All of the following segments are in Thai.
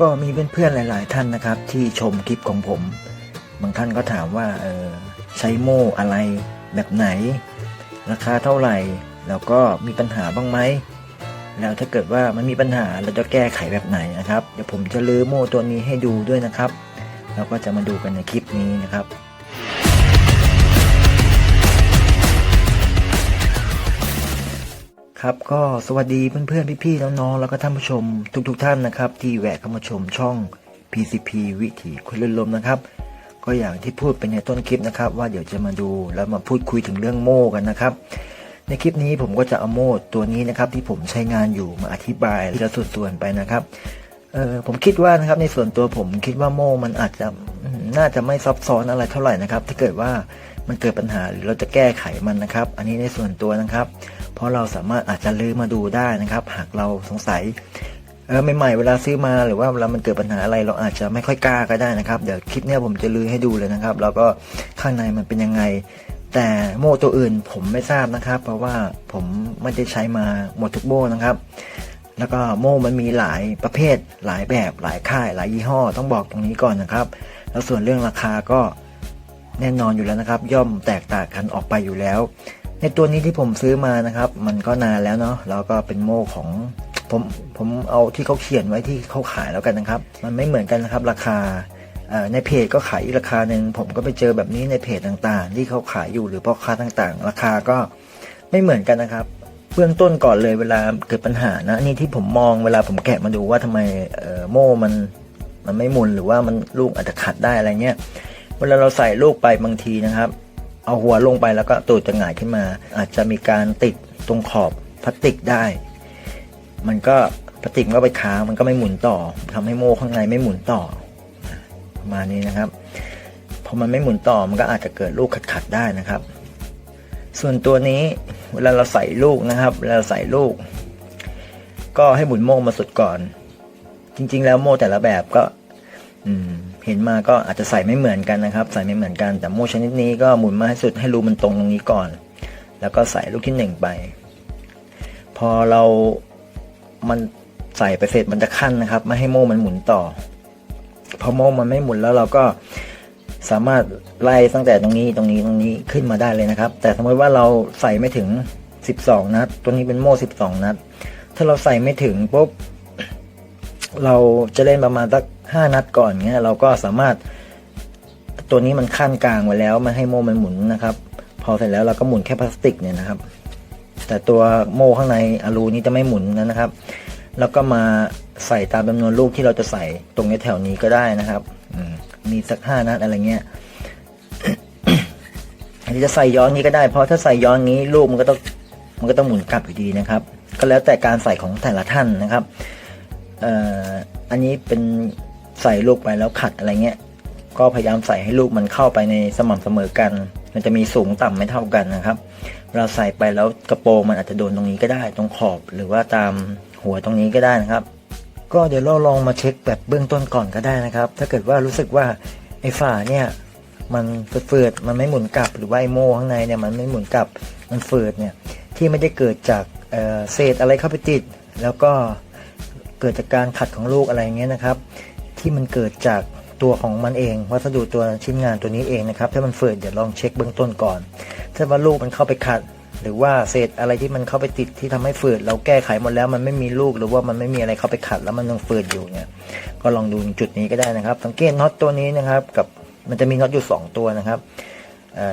ก็มีเพื่อนๆหลาย ๆ ท่านนะครับ ที่ชมคลิปของผม บางท่านก็ถามว่าเออใช้โม่อะไรแบบไหน ราคาเท่าไหร่ แล้วก็มีปัญหาบ้างไหมแล้วถ้าเกิดว่ามันมีปัญหาเราจะแก้ไขแบบไหนนะครับ เดี๋ยวผมจะลื้อโม่ตัวนี้ให้ดูด้วยนะครับแล้วก็จะมาดูกันในคลิปนี้นะครับ ครับก็สวัสดีเพื่อนๆ พี่ๆ น้องๆ แล้วก็ท่านผู้ชม ทุกๆทท่านนะครับ ที่แวะเข้ามาชมช่อง PCP วิถีคนลื่นลมนะครับ ก็อย่างที่พูดไปในต้นคลิปนะครับ ว่าเดี๋ยวจะมาดูแล้วมาพูดคุยถึงเรื่องโม่กันนะครับ ในคลิปนี้ผมก็จะเอาโม่ตัวนี้นะครับ ที่ผมใช้งานอยู่มาอธิบายทีละส่วนๆไปนะครับเออผมคิดว่านะครับในส่วนตัวผมคิดว่าโม่มันอาจจะน่าจะไม่ซับซ้อนอะไรเท่าไหร่นะครับ ถ้าเกิดว่ามันเกิดปัญหาหรือเราจะแก้ไขมันนะครับ อันนี้ในส่วนตัวนะครับ เพราะเราสามารถอาจจะลื้อมาดูได้นะครับ หากเราสงสัยเออใหม่ๆเวลาซื้อมาหรือว่าเวลามันเกิดปัญหาอะไรเราอาจจะไม่ค่อยกล้าก็ได้นะครับ เดี๋ยวคลิปนี้ผมจะลื้อให้ดูเลยนะครับ แล้วก็ข้างในมันเป็นยังไง แต่โม่ตัวอื่นผมไม่ทราบนะครับ เพราะว่าผมไม่ได้ใช้มาหมดทุกโม่นะครับ แล้วก็โม่มันมีหลายประเภท หลายแบบหลายค่าย หลายยี่ห้อต้องบอกตรงนี้ก่อนนะครับ แล้วส่วนเรื่องราคาก็แน่นอนอยู่แล้วนะครับ ย่อมแตกต่างกันออกไปอยู่แล้ว ในตัวนี้ที่ผมซื้อมานะครับ มันก็นานแล้วเนาะแล้วก็เป็นโม่ของผมผมเอาที่เขาเขียนไว้ที่เขาขายแล้วกันนะครับ มันไม่เหมือนกันนะครับ ราคาในเพจก็ขายอีกราคาหนึ่งผมก็ไปเจอแบบนี้ในเพจต่างๆ ที่เขาขายอยู่หรือพ่อค้าต่างๆ ราคาก็ไม่เหมือนกันนะครับ เบื้องต้นก่อนเลยเวลาเกิดปัญหานะนี่ที่ผมมองเวลาผมแกะมาดูว่าทำไมโม่มันมันไม่หมุนหรือว่ามันลูกอาจจะขัดได้อะไรเงี้ยเวลาเราใส่ลูกไปบางทีนะครับ เอาหัวลงไปแล้วก็ตูดจะหงายขึ้นมา อาจจะมีการติดตรงขอบพลาสติกได้ มันก็พลาสติกมันก็ไปค้างมันก็ไม่หมุนต่อทำให้โม่ข้างในไม่หมุนต่อประมาณนี้นะครับพอมันไม่หมุนต่อมันก็อาจจะเกิดลูกขัดๆได้นะครับ ส่วนตัวนี้เวลาเราใส่ลูกนะครับเวลาเราใส่ลูก ก็ให้หมุนโม่มาสุดก่อน จริง ๆ แล้วโม่แต่ละแบบก็ อืม เห็นมาก็อาจจะใส่ไม่เหมือนกันนะครับ ใส่ไม่เหมือนกันแต่โม่ชนิดนี้ก็หมุนมาให้สุดให้รูมันตรงตรงนี้ก่อน แล้วก็ใส่ลูกที่หนึ่งไป พอเรามันใส่ไปเสร็จมันจะขั้นนะครับไม่ให้โม่มันหมุนต่อพอโม่มันไม่หมุนแล้วเราก็สามารถไล่ตั้งแต่ตรงนี้ตรงนี้ตรงนี้ขึ้นมาได้เลยนะครับ แต่สมมติว่าเราใส่ไม่ถึง 12 นัด ตัวนี้เป็นโม่ 12 นัด ถ้าเราใส่ไม่ถึงปุ๊บ เราจะเล่นประมาณสักห้านัดก่อนเงี้ยเราก็สามารถ ตัวนี้มันขั้นกลางไว้แล้วไม่ให้โม่มันหมุนนะครับ พอเสร็จแล้วเราก็หมุนแค่พลาสติกเนี่ยนะครับ แต่ตัวโม่ข้างในอะลูนี้จะไม่หมุนนะครับ แล้วก็มาใส่ตามจำนวนลูกที่เราจะใส่ตรงในแถวนี้ก็ได้นะครับมีสักห้านัดอะไรเงี้ยอันนี้จะใส่ย้อนนี้ก็ได้ เพราะถ้าใส่ย้อนนี้ลูกมันก็ต้องมันก็ต้องหมุนกลับอยู่ดีนะครับ ก็แล้วแต่การใส่ของแต่ละท่านนะครับ เอ่ออันนี้เป็นใส่ลูกไปแล้วขัดอะไรเงี้ย ก็พยายามใส่ให้ลูกมันเข้าไปในสม่ำเสมอกัน มันจะมีสูงต่ำไม่เท่ากันนะครับ เราใส่ไปแล้วกระโปรงมันอาจจะโดนตรงนี้ก็ได้ ตรงขอบหรือว่าตามหัวตรงนี้ก็ได้นะครับ ก็เดี๋ยวเราลองมาเช็คแบบเบื้องต้นก่อนก็ได้นะครับ ถ้าเกิดว่ารู้สึกว่าไอ้ฝาเนี่ยมันเฟืดมันไม่หมุนกลับหรือว่าไอ้โม่ข้างในเนี่ยมันไม่หมุนกลับมันเฟืดเนี่ยที่ไม่ได้เกิดจากเเศษอะไรเข้าไปติด แล้วก็ เกิดจากการขัดของลูกอะไรเงี้ยนะครับ ที่มันเกิดจากตัวของมันเอง วัสดุตัวชิ้นงานตัวนี้เองนะครับ ถ้ามันเฟืดเดี๋ยวลองเช็คเบื้องต้นก่อน ถ้าว่าลูกมันเข้าไปขัด หรือว่าเศษอะไรที่มันเข้าไปติดที่ทำให้ฝืดเราแก้ไขหมดแล้วมันไม่มีลูกหรือว่ามันไม่มีอะไรเข้าไปขัดแล้วมันยังฝืดอยู่เนี่ย ก็ลองดูจุดนี้ก็ได้นะครับ สังเกตน็อตตัวนี้นะครับกับมันจะมีน็อตอยู่สองตัวนะครับ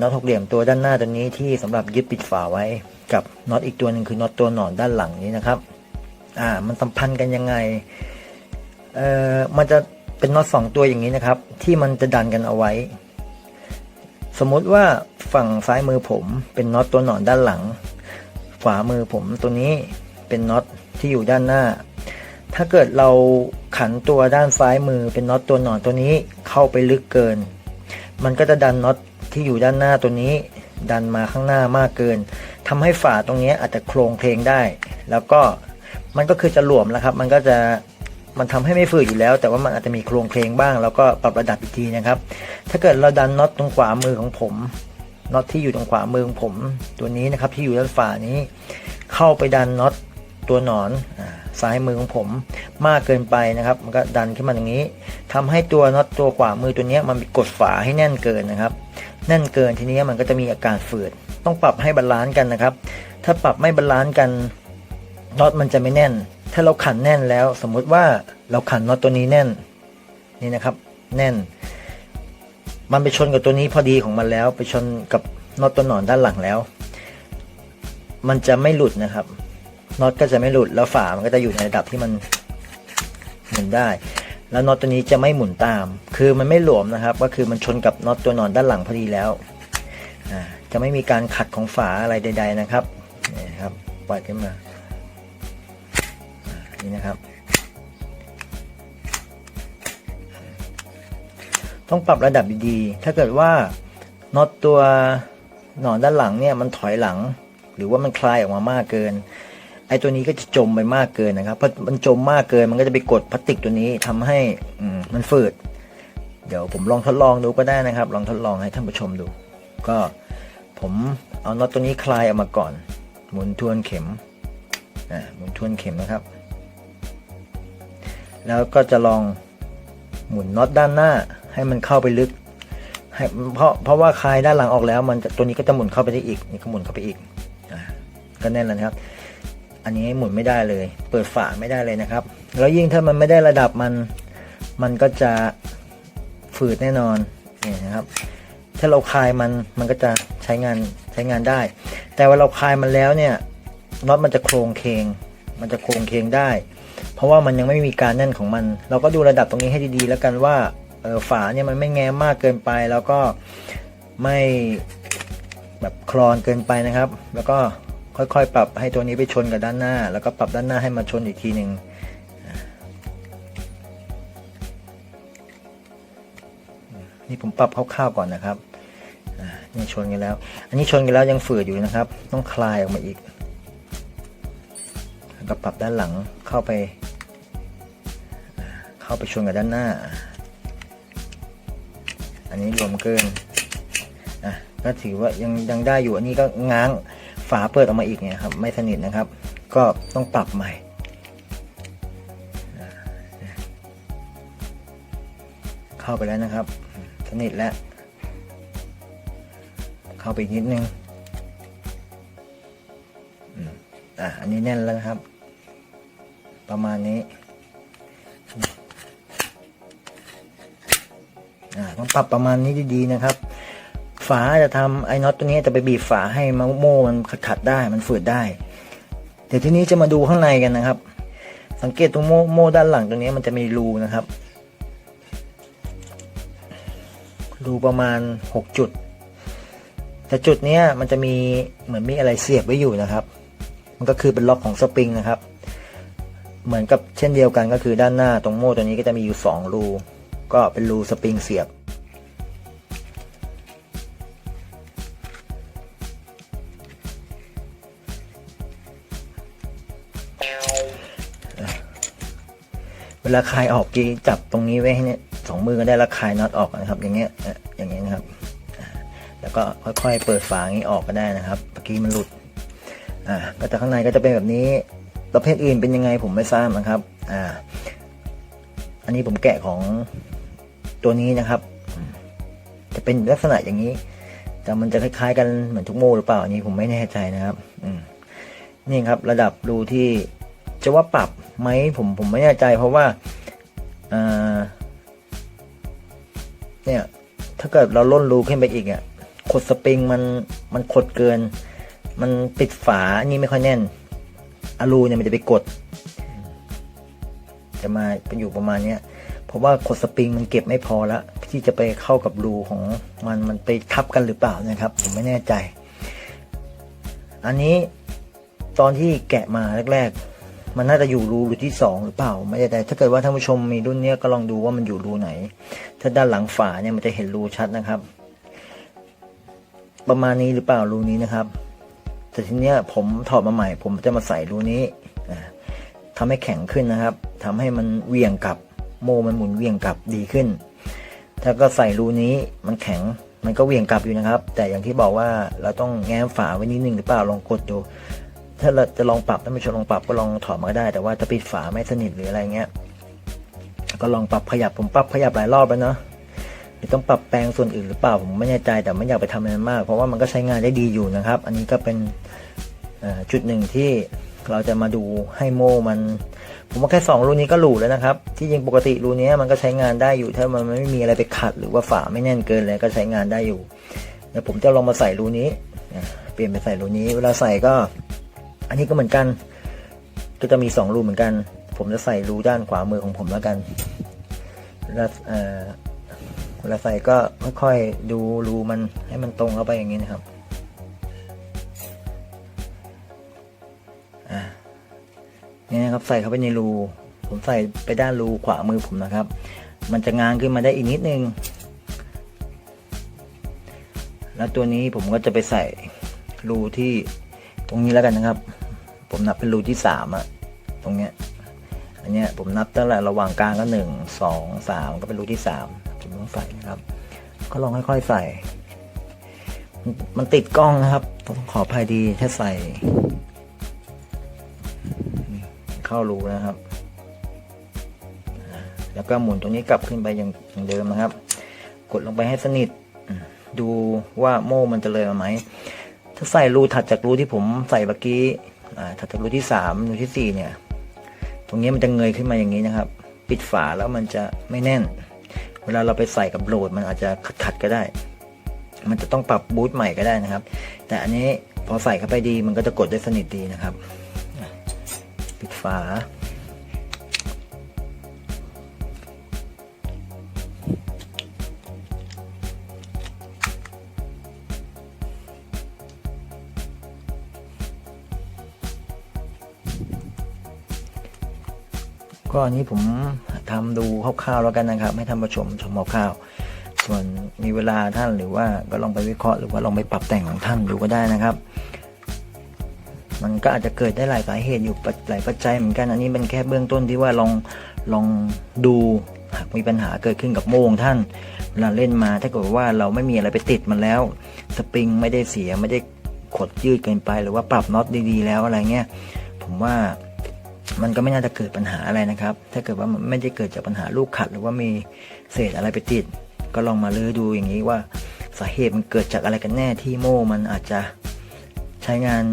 น็อตหกเหลี่ยมตัวด้านหน้าตัวนี้ที่สำหรับยึดปิดฝาไว้กับน็อตอีกตัวหนึ่งคือน็อตตัวหนอนด้านหลังนี้นะครับ อ่ามันสัมพันธ์กันยังไงเอ่อมันจะเป็นน็อตสองตัวอย่างนี้นะครับ ที่มันจะดันกันเอาไว้ สมมุติว่าฝั่งซ้ายมือผมเป็นน็อตตัวหนอนด้านหลัง ขวามือผมตัวนี้เป็นน็อตที่อยู่ด้านหน้า ถ้าเกิดเราขันตัวด้านซ้ายมือเป็นน็อตตัวหนอนตัวนี้เข้าไปลึกเกิน มันก็จะดันน็อตที่อยู่ด้านหน้าตัวนี้ดันมาข้างหน้ามากเกินทำให้ฝาตรงนี้อาจจะโครงเพลงได้ แล้วก็ มันก็คือจะหลวมแล้วครับ มันก็จะมันทำให้ไม่ฝืดอยู่แล้ว แต่ว่ามันอาจจะมีโครงเพลงบ้าง แล้วก็ปรับระดับอีกทีนะครับ ถ้าเกิดเราดันน็อตตรงขวามือของผมน็อตที่อยู่ตรงขวามือของผมตัวนี้นะครับ ที่อยู่ด้านฝานี้ เข้าไปดันน็อตตัวหนอนอซ้ายมือของผมมากเกินไปนะครับ มันก็ดันขึ้นมาอย่างนี้ทำให้ตัวน็อตตัวขวามือตัวนี้มันกดฝาให้แน่นเกินนะครับ แน่นเกินทีนี้มันก็จะมีอาการฝืดต้องปรับให้บาลานซ์กันนะครับ ถ้าปรับไม่บาลานซ์กัน น็อตมันจะไม่แน่น ถ้าเราขันแน่นแล้ว สมมุติว่าเราขันน็อตตัวนี้แน่น นี่นะครับ แน่น มันไปชนกับตัวนี้พอดีของมันแล้ว ไปชนกับน็อตตัวหนอนด้านหลังแล้ว มันจะไม่หลุดนะครับน็อตก็จะไม่หลุดแล้วฝามันก็จะอยู่ในระดับที่มันหมุนได้ แล้วน็อตตัวนี้จะไม่หมุนตาม คือมันไม่หลวมนะครับ ก็คือมันชนกับน็อตตัวหนอนด้านหลังพอดีแล้วจะไม่มีการขัดของฝาอะไรใด ๆ นะครับนี่ครับปล่อยขึ้นมา นี่นะครับ ต้องปรับระดับดีๆ ถ้าเกิดว่าน็อตตัวหนอนด้านหลังเนี่ยมันถอยหลัง หรือว่ามันคลายออกมามากเกินไอ้ตัวนี้ก็จะจมไปมากเกินนะครับเพราะมันจมมากเกินมันก็จะไปกดพลาสติกตัวนี้ทำให้อมมันฝืด เดี๋ยวผมลองทดลองดูก็ได้นะครับ ลองทดลองให้ท่านผู้ชมดู ก็ผมเอาน็อตตัวนี้คลายออกมาก่อน หมุนทวนเข็มอ่าหมุนทวนเข็มนะครับ แล้วก็จะลองหมุนน็อตด้านหน้าให้มันเข้าไปลึกให้เพราะเพราะว่าคลายด้านหลังออกแล้ว มันตัวนี้ก็จะหมุนเข้าไปได้อีกนี่ก็หมุนเข้าไปอีกก็แน่นแล้วนะครับ อันนี้หมุนไม่ได้เลย เปิดฝาไม่ได้เลยนะครับ แล้วยิ่งถ้ามันไม่ได้ระดับมันมันก็จะฝืดแน่นอนนี่นะครับ ถ้าเราคลายมันมันก็จะใช้งานใช้งานได้ แต่ว่าเราคลายมันแล้วเนี่ยน็อตมันจะโครงเคง มันจะโครงเคงได้ ราะว่ามันยังไม่มีการแน่นของมัน เราก็ดูระดับตรงนี้ให้ดีๆ แล้วกันว่าฝาเนี่ยมันไม่แง้มมากเกินไป แล้วก็ไม่แบบคลอนเกินไปนะครับ แล้วก็ค่อยๆ ปรับให้ตัวนี้ไปชนกับด้านหน้า แล้วก็ปรับด้านหน้าให้มาชนอีกทีหนึ่งนี่ผมปรับคร่าวๆก่อนนะครับนี่ชนกันแล้ว อันนี้ชนกันแล้วยังฝืดอยู่นะครับ ต้องคลายออกมาอีกแล้วก็ปรับด้านหลังเข้าไป เข้าไปชนกับด้านหน้า อันนี้รวมเกินอะก็ถือว่ายังยังได้อยู่อันนี้ก็ง้างฝาเปิดออกมาอีกเนี่ยครับไม่สนิทนะครับ ก็ต้องปรับใหม่เข้าไปแล้วนะครับ สนิทแล้ว เข้าไปนิดนึงอะอันนี้แน่นแล้วนะครับ ประมาณนี้ ปรับประมาณนี้ดีๆนะครับ ฝาจะทำไอ้น็อตตัวนี้จะไปบีบฝาให้มโม่มันขัดได้มันฝืดได้ เดี๋ยวทีนี้จะมาดูข้างในกันนะครับ สังเกตตรงโม่โม่ด้านหลังตรงนี้มันจะมีรูนะครับ รูประมาณหกจุด แต่จุดนี้มันจะมีเหมือนมีอะไรเสียบไว้อยู่นะครับ มันก็คือเป็นล็อกของสปริงนะครับเหมือนกับเช่นเดียวกันก็คือด้านหน้าตรงโม่ตัวนี้ก็จะมีอยู่สองรู ก็เป็นรูสปริงเสียบ ลาคลายออกกีจับตรงนี้ไว้ให้เนี่ยสองมือก็ได้แล้วคลายน็อตออกนะครับ อย่างเงี้ยอย่างเงี้ยนะครับ แล้วก็ค่อยๆเปิดฝาอย่างนี้ออกก็ได้นะครับเมื่อกี้มันหลุดอ่าก็จะข้างในก็จะเป็นแบบนี้ประเภทอื่นเป็นยังไงผมไม่ทราบนะครับอ่าอันนี้ผมแกะของตัวนี้นะครับ จะเป็นลักษณะอย่างนี้ แต่มันจะคล้ายๆ กันเหมือนทุกโมหรือเปล่าอันนี้ผมไม่แน่ใจนะครับ อืมนี่ครับระดับรูที่จะว่าปรับ ไหมผมผมไม่แน่ใจ เพราะว่าเนี่ยถ้าเกิดเราล่นรูขึ้นไปอีกอะขดสปริงมันมันขดเกิน มันปิดฝาอันนี้ไม่ค่อยแน่นอลูเนี่ยมันจะไปกด จะมาเป็นอยู่ประมาณเนี้ยเพราะว่าขดสปริงมันเก็บไม่พอละที่จะไปเข้ากับรูของมันมันไปทับกันหรือเปล่านะครับ ผมไม่แน่ใจ อันนี้ตอนที่แกะมาแรก ๆ มันน่าจะอยู่รูรูที่สองหรือเปล่าไม่แน่ใจถ้าเกิดว่าท่านผู้ชมมีรุ่นเนี้ยก็ลองดูว่ามันอยู่รูไหน ถ้าด้านหลังฝาเนี่ยมันจะเห็นรูชัดนะครับ ประมาณนี้หรือเปล่ารูนี้นะครับ แต่ทีเนี้ยผมถอดมาใหม่ ผมจะมาใส่รูนี้อ่าทำให้แข็งขึ้นนะครับทำให้มันเวียงกลับโมมันหมุนเวียงกลับดีขึ้น ถ้าก็ใส่รูนี้มันแข็งมันก็เวียงกลับอยู่นะครับ แต่อย่างที่บอกว่าเราต้องแง้มฝาไว้นิดนึงหรือเปล่าลองกดดู ถ้าเราจะลองปรับท่านผู้ชมลองปรับก็ลองถอดมาได้ แต่ว่าถ้าปิดฝาไม่สนิทหรืออะไรเงี้ย ก็ลองปรับขยับผมปรับขยับหลายรอบแล้วเนาะหรือต้องปรับแปลงส่วนอื่นหรือเปล่าผมไม่แน่ใจแต่ไม่อยากไปทำอะไรมาก เพราะว่ามันก็ใช้งานได้ดีอยู่นะครับ อันนี้ก็เป็นจุดหนึ่งที่เราจะมาดูให้โมมัน ผมว่าแค่สองรูนี้ก็หลูแล้วนะครับ ที่จริงปกติรูนี้มันก็ใช้งานได้อยู่ ถ้ามันไม่มีอะไรไปขัดหรือว่าฝาไม่แน่นเกินเลยก็ใช้งานได้อยู่เดี๋ยวผมจะลองมาใส่รูนี้ เปลี่ยนไปใส่รูนี้ เวลาใส่ก็ อันนี้ก็เหมือนกัน ก็จะมีสองรูเหมือนกัน ผมจะใส่รูด้านขวามือของผมแล้วกันเวลาเอ่อเวลาใส่ก็ค่อยๆดูรูมันให้มันตรงเข้าไปอย่างนี้นะครับนี่นะครับใส่เข้าไปในรู ผมใส่ไปด้านรูขวามือผมนะครับ มันจะงางขึ้นมาได้อีกนิดนึง แล้วตัวนี้ผมก็จะไปใส่รูที่ ตรงนี้แล้วกันนะครับ ผมนับเป็นรูที่สามอะตรงเนี้ยอันเนี้ยผมนับตั้งแต่ระหว่างกลางก็หนึ่งสองสามก็เป็นรูที่สามผมต้องใส่นะครับ ก็ลองค่อยๆใส่ มันติดกล้องนะครับต้องขออภัยดีถ้าใส่ เข้ารูนะครับ แล้วก็หมุนตรงนี้กลับขึ้นไปอย่างางเดิมนะครับ กดลงไปให้สนิท ดูว่าโม่มันจะเลยมาไหม ถ้าใส่รูถัดจากรูที่ผมใส่เมื่อกี้อ่าถัดจากรูที่สามรูที่สี่เนี่ย ตรงนี้มันจะเงยขึ้นมาอย่างนี้นะครับ ปิดฝาแล้วมันจะไม่แน่น เวลาเราไปใส่กับโหลดมันอาจจะขัดๆก็ได้ มันจะต้องปรับบูทใหม่ก็ได้นะครับ แต่อันนี้พอใส่เข้าไปดีมันก็จะกดได้สนิทดีนะครับ ปิดฝา ก็อันนี้ผมทำดูคร่าวๆแล้วกันนะครับ ให้ท่านผู้ชมชมคร่าวๆส่วนมีเวลาท่านหรือว่าก็ลองไปวิเคราะห์หรือว่าลองไปปรับแต่งของท่านดูก็ได้นะครับ มันก็อาจจะเกิดได้หลายสาเหตุอยู่หลายปัจจัยเหมือนกันอันนี้เป็นแค่เบื้องต้นที่ว่าลองลองดูหากมีปัญหาเกิดขึ้นกับโมงท่านเวลาเล่นมาถ้าเกิดว่าเราไม่มีอะไรไปติดมันแล้ว สปริงไม่ได้เสียไม่ได้ขดยืดเกินไป หรือว่าปรับน็อตดีๆ แล้วอะไรเงี้ยผมว่า มันก็ไม่น่าจะเกิดปัญหาอะไรนะครับ ถ้าเกิดว่ามันไม่ได้เกิดจากปัญหาลูกขัด หรือว่ามีเศษอะไรไปติด ก็ลองมาลื้อดูอย่างนี้ว่าสาเหตุมันเกิดจากอะไรกันแน่ที่โม่มันอาจจะใช้งาน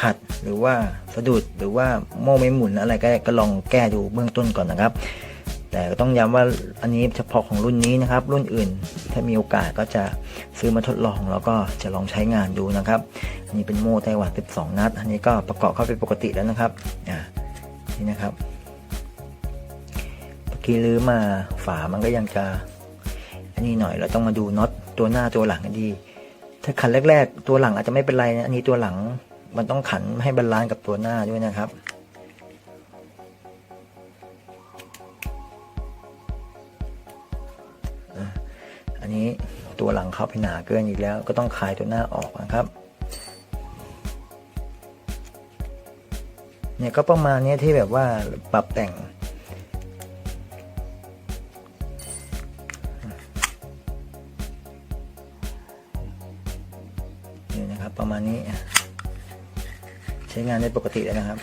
ขัดหรือว่าสะดุดหรือว่าโม่ไม่หมุนอะไรก็ก็ลองแก้ดูเบื้องต้นก่อนนะครับ แต่ก็ต้องย้ำว่าอันนี้เฉพาะของรุ่นนี้นะครับ รุ่นอื่นถ้ามีโอกาสก็จะซื้อมาทดลองแล้วก็จะลองใช้งานดูนะครับ อันนี้เป็นโม่ไต้หวัน 12 นัด อันนี้ก็ประกอบเข้าไปปกติแล้วนะครับอ่า นี่นะครับเมื่อกี้ลื้อมาฝามันก็ยังจะ อันนี้หน่อยเราต้องมาดูน็อตตัวหน้าตัวหลังให้ดี ถ้าขันแรก ๆ ตัวหลังอาจจะไม่เป็นไรนะอันนี้ตัวหลังมันต้องขันให้บาลานซ์กับตัวหน้าด้วยนะครับอันนี้ตัวหลังเข้าไปหนาเกินอีกแล้ว ก็ต้องคลายตัวหน้าออกนะครับ เนี่ยก็ประมาณนี้ที่แบบว่าปรับแต่ง นี่นะครับประมาณนี้ ใช้งานได้ปกติแล้วนะครับ